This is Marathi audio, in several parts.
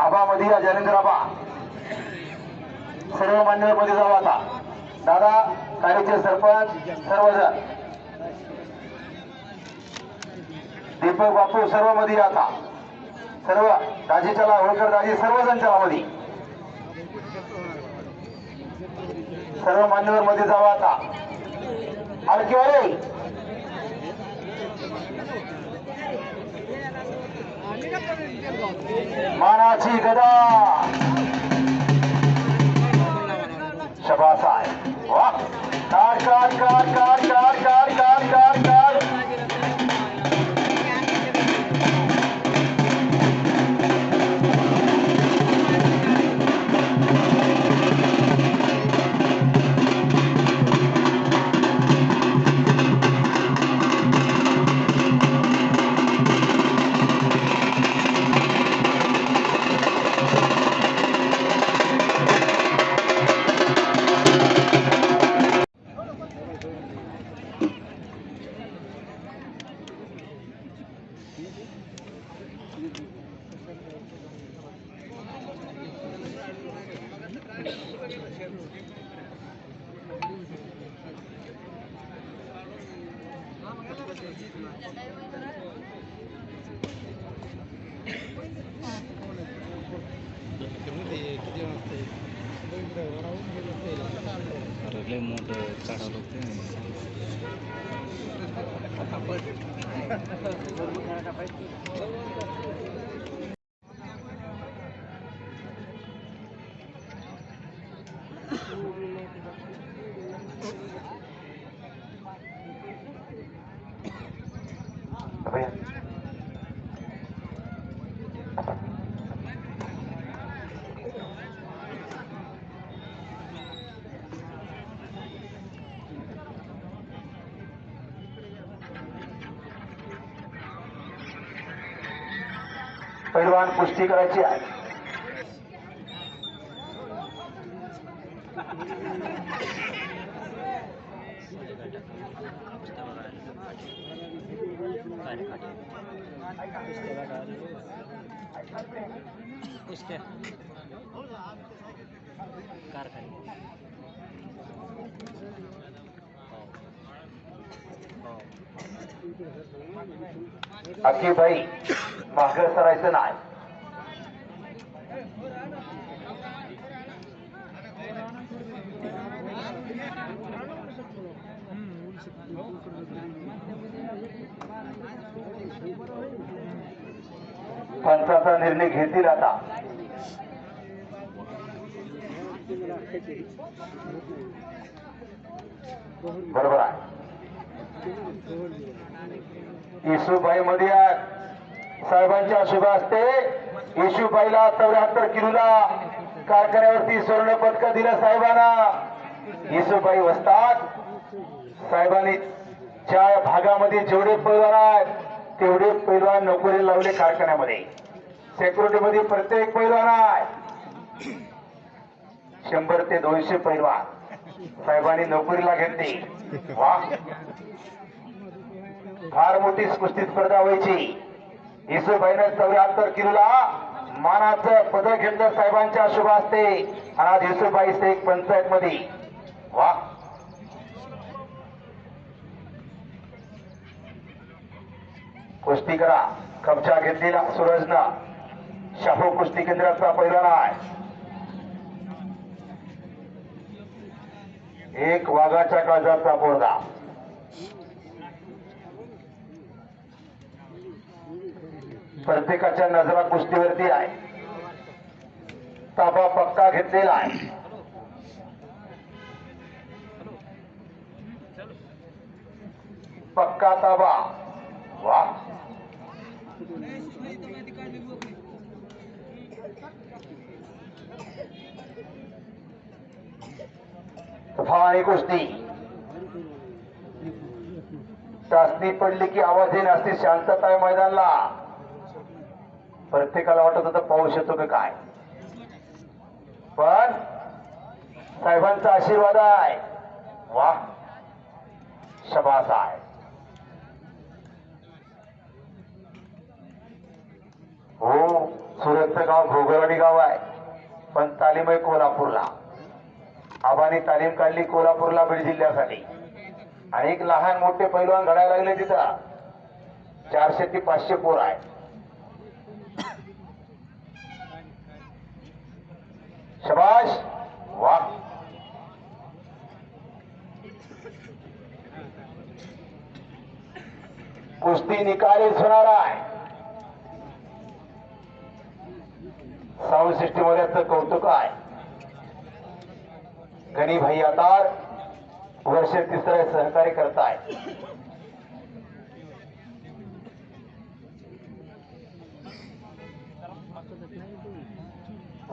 आबा मध्ये या जयेंद्र आबा. सर्व मान्यवर मध्ये जाऊ आता. दादा कार्यचे सरपंच सर्वजण. दीपक बापू सर्वमध्ये या आता. सर्व दाजी चला होळकर दाजी सर्वजण चला मध्ये सर्व मान्यवर मध्ये जावा आता. आणखी معنيٰ گڏا شايد लय मोठं चढावं लागतं पुष्टी करायची आहे. अखी भाई माघ सरायचं नाही. पंचाचा निर्णय घेतील आता. बरोबर आहे. येशूबाई मध्ये साहेबांच्या शुभ असते येशूबाईला चौऱ्याहत्तर किलोला कारखान्यावरती स्वर्ण पदक दिलं साहेबांना. येशूबाई वसतात. साहेबांनी चार भागामध्ये जेवढे पैलवान आहेत तेवढे पैलवान नोकरी लावले कारखान्यामध्ये. सेक्युरिटी मध्ये प्रत्येक पैलवान आहे. शंभर ते दोनशे पैलवान. साहेबांनी नोकरीला घेतली. वा. फार मोठी कुस्ती स्पर्धा व्हायची. येसूबाईनं चौऱ्याहत्तर किलोला मानाचं पदक घेतलं साहेबांच्या शुभ असते आणि आज येसूबाई एक पंचायत मध्ये वा कुस्ती करा. कब्जा घेतलेला सूरजना शाहू कुस्ती केंद्राचा पहिला आहे एक वाघाच्या काळजाचा पोरगा प्रत्येकाच्या नजरा कुस्तीवरती आहे. ताबा पक्का घेतलेला आहे. पक्का ताबा. वा आणि कुस्ती. चाचणी पडली की आवाज येईन असते शांतता आहे मैदानला. प्रत्येकाला वाटत होतं पाऊस येतो का काय. पण साहेबांचा आशीर्वाद आहे. वा शबास आहे हो सुरतचं गाव घोगरवाडी गाव आहे. पण तालीम आहे कोल्हापूरला. आबाने तालीम काढली कोल्हापूरला बीड जिल्ह्यासाठी. आणि एक लहान मोठे पैलवान घडायला लागले तिथं. चारशे ते पाचशे पोर आहे शबाश वा. कुस्ती निकालीच होणार आहे. साऊंड सिस्टीम वाल्याचं कौतुक आहे. गणी भाई आतार वर्ष तिसरे सहकार्य करताय.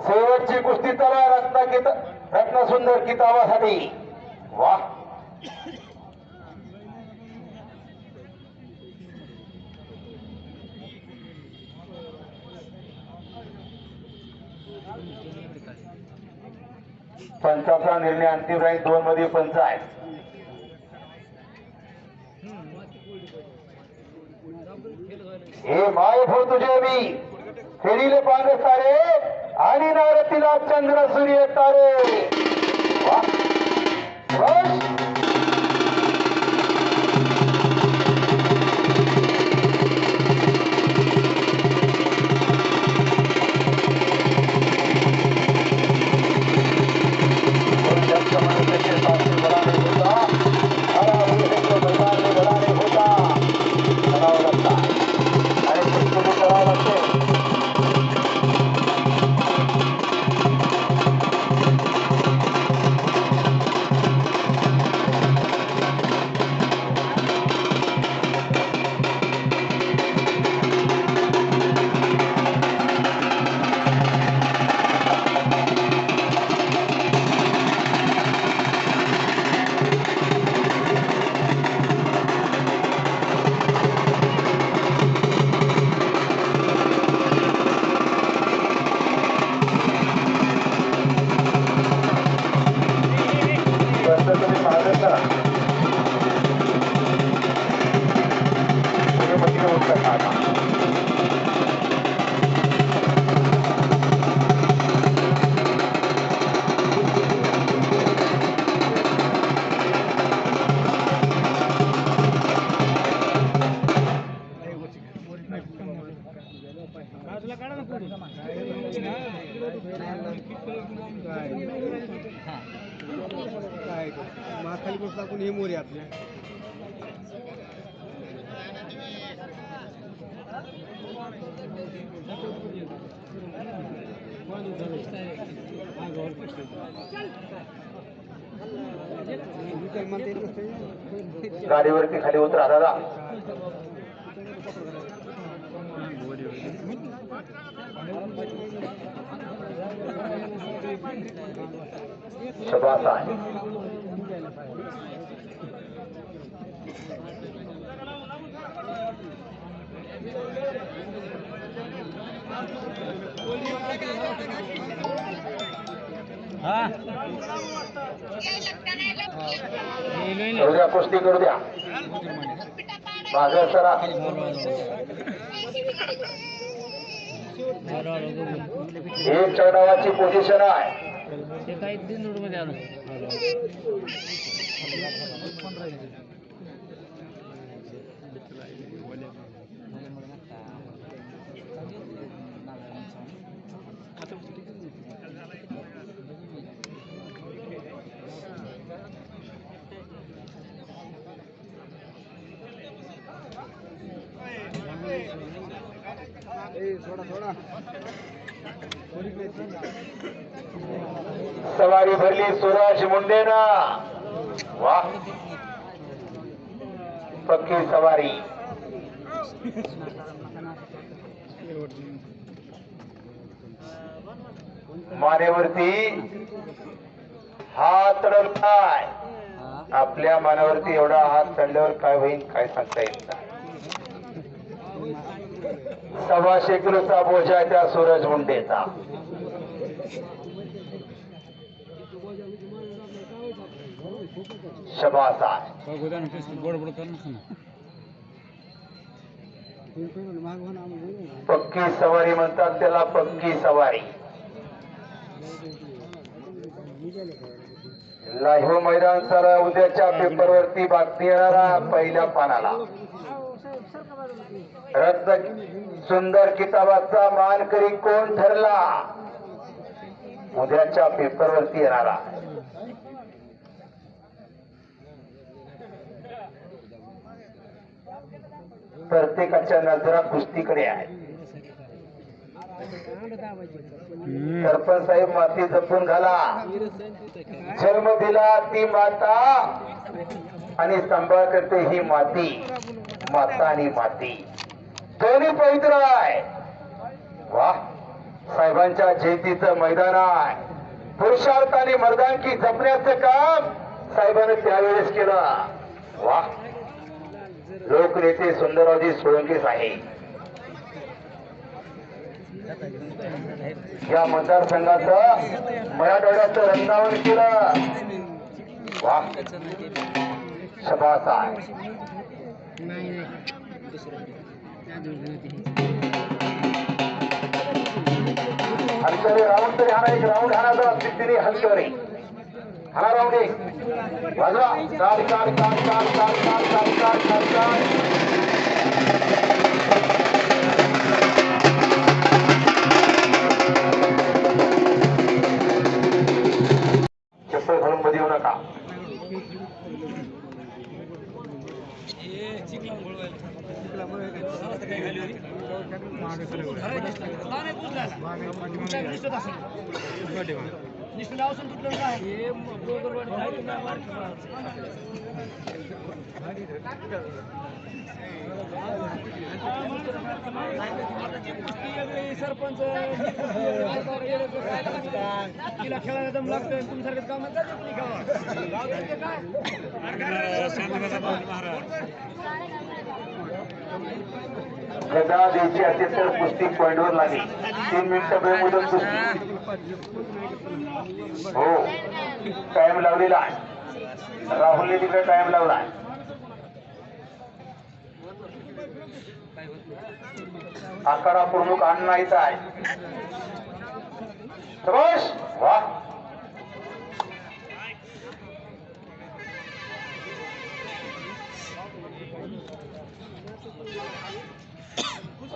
शेवटची कुस्ती चला रत्न किता रत्न सुंदर किताबासाठी. वा पंचाचा निर्णय अंतिम राहील दोन मध्ये पंच आहे हे माय भो तुझे मी. फेरीले पांग सारे आणि नवरतीला चंद्र सूर्य तारे. काय माथाली बस टाकून हे मोरे आपल्या गाडीवरती खाली उतरा दादा. शबास आहे कुस्ती करू द्या मागं सरा एक चढावाची पोझिशन आहे. ते काही दिनमध्ये आलं सवारी भरली सुराज मुंडेना. वा. पक्की सवारी. मानेवरती हात अडकलाय आपल्या मानावरती एवढा हात चढल्यावर काय होईल काय सांगता येत नाही. सव्वाशे किलोचा बोजा त्या सूरज मुंडेचा. पक्की सवारी म्हणतात त्याला पक्की सवारी. निघाले लाईव्ह मैदान सर उद्याच्या पेपरवरती बातमी येणारा पहिल्या पानाला. रद्द सुंदर किताबाचा मानकरी कोण ठरला? उद्याच्या पेपरवरती येणारा. प्रत्येकाच्या नजरा कुस्तीकडे आहे सरपंच साहेब माती जपून घाला. जन्म दिला ती माता आणि सांभाळ करते ही माती. माता आणि माती. दोन्ही पवित्र आहे. वा साहेबांच्या जयंतीचं मैदान आहे. पुरुषार्थ आणि मर्दांकी जपण्याचं काम साहेबांनी त्यावेळेस केलं. वा लोकनेते सुंदररावजी सोळंकीस आहे या मतदारसंघाचं मराठवाड्याचं रंगावण केलं. वा शबास आहे हलकरे राऊंड तरी हाना एक राऊंड हाणाचा सिद्धीने हलकरे. हाना राऊंड एक. वाजवा. काढ काढ काढ काढ काढ काढ काढ काढ काढ सरपंच तिला खेळायला दम लागतं तुमच्यासारखं काम गदा द्यायची असेल तर कुस्ती पॉइंटवर लागेल. तीन मिनिटं वेळ मुदत कुस्ती हो. टाइम लावलेला आहे. राहुलने तिकडे टाइम लावला आहे. आकारा प्रमुख अण्णा इथं आहे वा.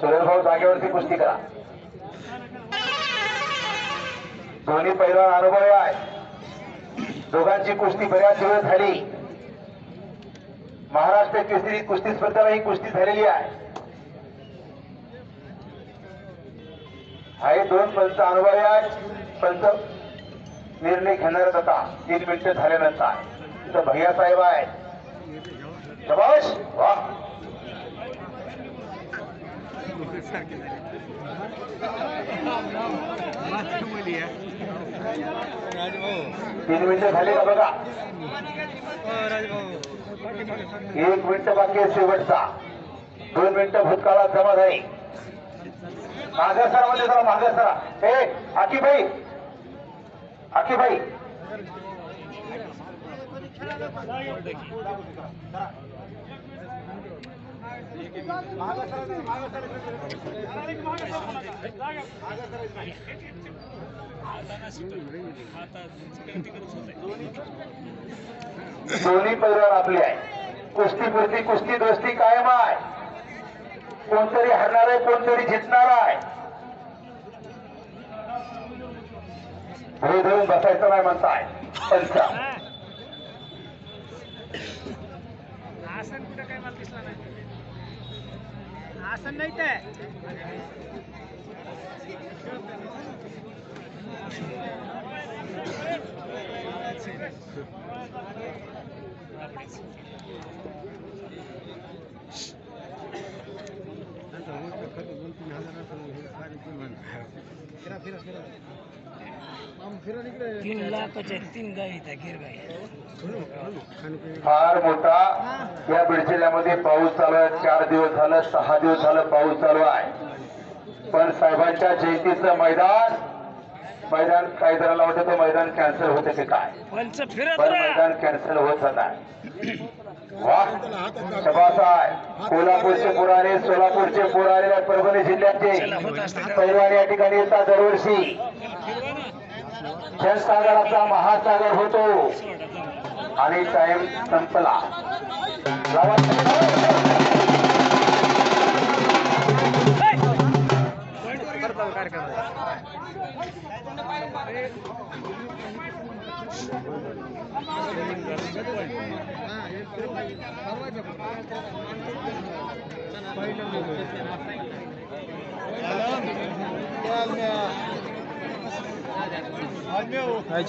सुरेश भाऊ जागेवरती कुस्ती करा. दोन्ही पैलवान अनुभव आहे. दोघांची कुस्ती बऱ्याच दिवस झाली. महाराष्ट्र केसरी कुस्ती स्पर्धेला ही कुस्ती झालेली आहे. हाही दोन पंच अनुभवी आहेत. पंच निर्णय घेणार आता. तीन मिनिटं झाल्यानंतर. इथं भैया साहेब आहेत. शबाश वा! तीन मिनिटं झाली. का बघा एक मिनिट बाकी शेवटचा दोन मिनिटं भूतकाळात जमा झाली मागे सरा म्हणजे जरा मागे सरा ए आकी भाई आकी भाई दोन्ही परिवार आपले आहे. कुस्ती पुरती कुस्ती दोस्ती कायम आहे. कोणतरी हरणार आहे कोणतरी जिंकणार आहे. पुढे धरून बसायचं नाही म्हणताय. पंचा. आसन कुठं काय मला दिसला नाही. आसन नाही ते. दोन तीन हजार फिरा फिरा फिरा. तीन लाखाच्या तीन गाई त्या गिर गाई। फार मोठा या बीड जिल्ह्यामध्ये पाऊस चालू आहे. चार दिवस झालं सहा दिवस झालं पाऊस चालू आहे. पण साहेबांच्या जयंतीचं मैदान मैदान काही जणांना वाटतं ते मैदान कॅन्सल होतं की काय? पण मैदान कॅन्सल होत नाही वा. शबास आहे कोल्हापूरचे पुराणे सोलापूरचे पुराणे परभणी जिल्ह्याचे. पैलवान या ठिकाणी येतात दरवर्षी. जनसागराचा महासागर होतो. आणि टाइम संपला. लावा